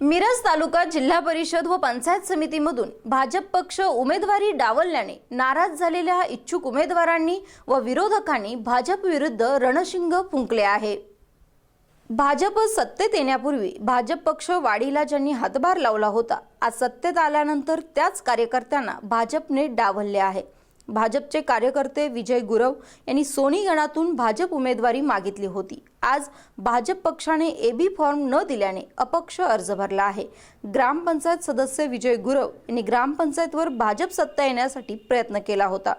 मिरज तालुका जिल्हा परिषद व पंचायत समितीमधून भाजप पक्ष उमेदवारी डावलल्याने नाराज झालेल्या इच्छुक उमेदवारांनी व विरोधकांनी भाजप विरुद्ध रणशिंग फुंकले आहे. भाजप सत्तेत येण्यापूर्वी भाजप पक्ष वाढीला ज्यांनी हातभार लावला होता आज सत्तेत आल्यानंतर त्याच कार्यकर्त्यांना भाजपने डावलले आहे. भाजपचे कार्यकर्ते विजय गुरव यांनी सोनी गणातून भाजप उमेदवारी मागितली होती. आज भाजप पक्षाने एबी फॉर्म न दिल्याने अपक्ष अर्ज भरला आहे. ग्रामपंचायत सदस्य विजय गुरव यांनी ग्रामपंचायतवर भाजप सत्ता येण्यासाठी प्रयत्न केला होता.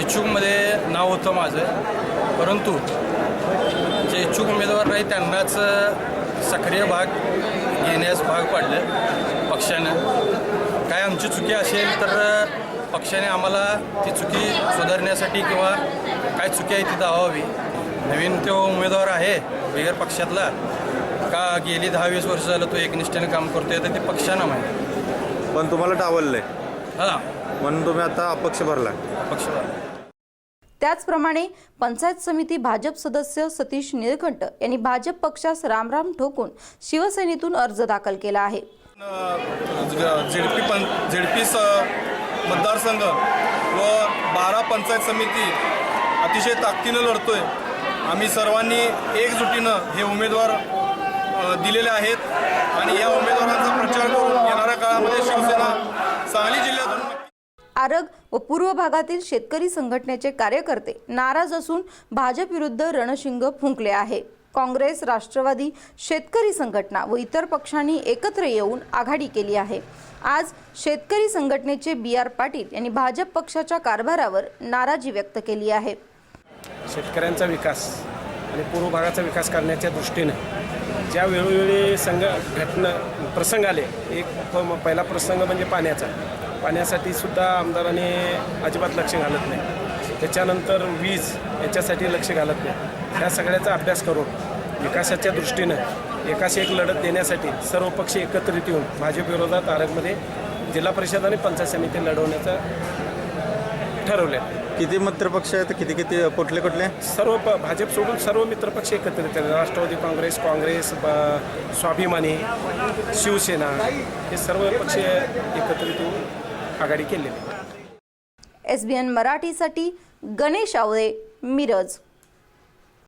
इच्छुकमध्ये नाव होतं माझं. परंतु जे इच्छुक उमेदवार नाही त्यांनाच सक्रिय भाग घेण्यास भाग पाडलं पक्षानं. काय आमची चुकी असेल तर पक्षाने आम्हाला ती चुकी सुधारण्यासाठी किंवा काय चुकी आहे ती दावावी. नवीन तो उमेदवार आहे बिगर पक्षातला का गेली दहा वीस वर्ष झालं तो एकनिष्ठेने काम करतोय तर ते पक्षानं माहिती. पण तुम्हाला डावललंय. हां. म्हणून तुम्ही आता अपक्ष भरला. पक्ष त्याचप्रमाणे पंचायत समिती भाजप सदस्य सतीश निळकंठ यांनी भाजप पक्षास रामराम ठोकून शिवसेनेतून अर्ज दाखल केला आहे. झेडपी पं झेडपी स मतदारसंघ व बारा पंचायत समिती अतिशय ताकदीनं लढतोय. आम्ही सर्वांनी एकजुटीनं हे उमेदवार दिलेले आहेत. आणि या उमेदवारांचा प्रचार करून येणाऱ्या काळामध्ये शिवसेना सांगली जिल्ह्यातून आरग व पूर्व भागातील शेतकरी संघटनेचे कार्यकर्ते नाराज असून भाजप विरुद्ध रणशिंग फुंकले आहे. काँग्रेस राष्ट्रवादी शेतकरी संघटना व इतर पक्षांनी एकत्र येऊन आघाडी केली आहे. आज शेतकरी संघटनेचे बी आर पाटील यांनी भाजप पक्षाच्या कारभारावर नाराजी व्यक्त केली आहे. शेतकऱ्यांचा विकास आणि पूर्व भागाचा विकास करण्याच्या दृष्टीने ज्या वेळोवेळी संघ घटना प्रसंग आले एक पहिला प्रसंग म्हणजे पाण्याचा. पाण्यासाठी सुद्धा आमदारांनी अजिबात लक्ष घालत नाही. त्याच्यानंतर वीज याच्यासाठी लक्ष घालत नाही. ह्या सगळ्याचा अभ्यास करून विकासाच्या दृष्टीनं एकाशी एक लढत देण्यासाठी सर्व पक्ष एकत्रित येऊन भाजप विरोधात आरगमध्ये जिल्हा परिषद आणि पंचायत समिती लढवण्याचं ठरवलं किती मित्रपक्ष आहेत? किती किती कुठले कुठले? सर्व प भाजप सोडून सर्व मित्रपक्ष एकत्रित आहेत. राष्ट्रवादी काँग्रेस काँग्रेस ब- स्वाभिमानी शिवसेना हे सर्व पक्ष एकत्रित होऊन आघाडी केलेली आहे एस बी एन मराठीसाठी गणेश आवळे मिरज.